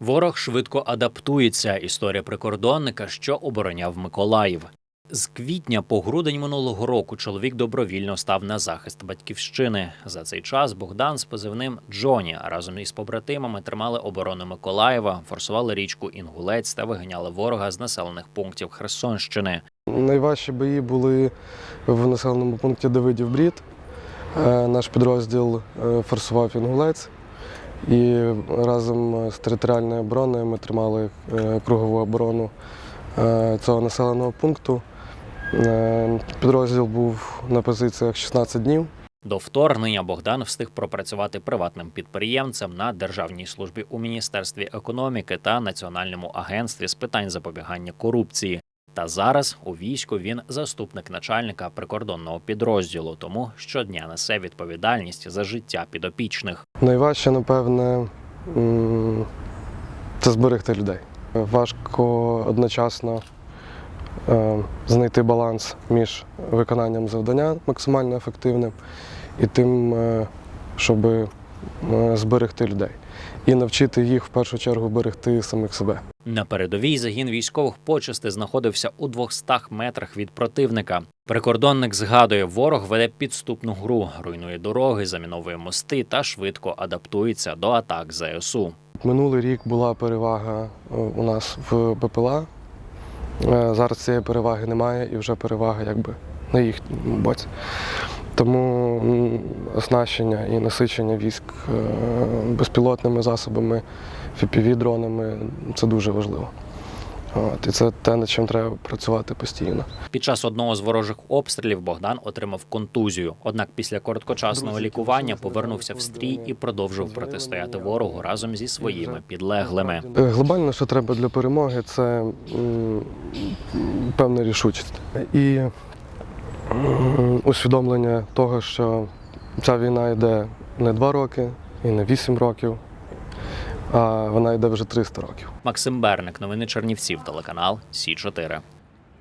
Ворог швидко адаптується. Історія прикордонника, що обороняв Миколаїв. З квітня по грудень минулого року чоловік добровільно став на захист батьківщини. За цей час Богдан з позивним Джоні разом із побратимами тримали оборону Миколаєва, форсували річку Інгулець та виганяли ворога з населених пунктів Херсонщини. Найважчі бої були в населеному пункті Давидів Брід. Е, Наш підрозділ е, форсував Інгулець. І разом з територіальною обороною ми тримали е, кругову оборону е, цього населеного пункту. Е, Підрозділ був на позиціях 16 днів. До вторгнення Богдан встиг пропрацювати приватним підприємцем на державній службі у міністерстві економіки та національному агентстві з питань запобігання корупції. Та зараз у війську він заступник начальника прикордонного підрозділу, тому щодня несе відповідальність за життя підопічних. Найважче, напевне, це зберегти людей. Важко одночасно е, знайти баланс між виконанням завдання максимально ефективним і тим, е, щоб е, зберегти людей. І навчити їх в першу чергу берегти самих себе. На передовій загін військових почести знаходився у 200 метрах від противника. Прикордонник згадує, ворог веде підступну гру, руйнує дороги, заміновує мости та швидко адаптується до атак ЗСУ. Минулий рік була перевага е, у нас в БПЛА. Е, Зараз цієї переваги немає і вже перевага якби на їхньому боці. Тому оснащення і насичення військ е, безпілотними засобами, FPV-дронами це дуже важливо. От, і це те, над чим треба працювати постійно. Під час одного з ворожих обстрілів Богдан отримав контузію. Однак після короткочасного Друзі, лікування повернувся в стрій і продовжив протистояти ворогу разом зі своїми підлеглими. Е, Глобально, що треба для перемоги, це м, певна рішучість. І усвідомлення того, що ця війна йде не два роки і не вісім років, а вона йде вже 300 років. Максим Берник, новини Чернівців, телеканал Сі 4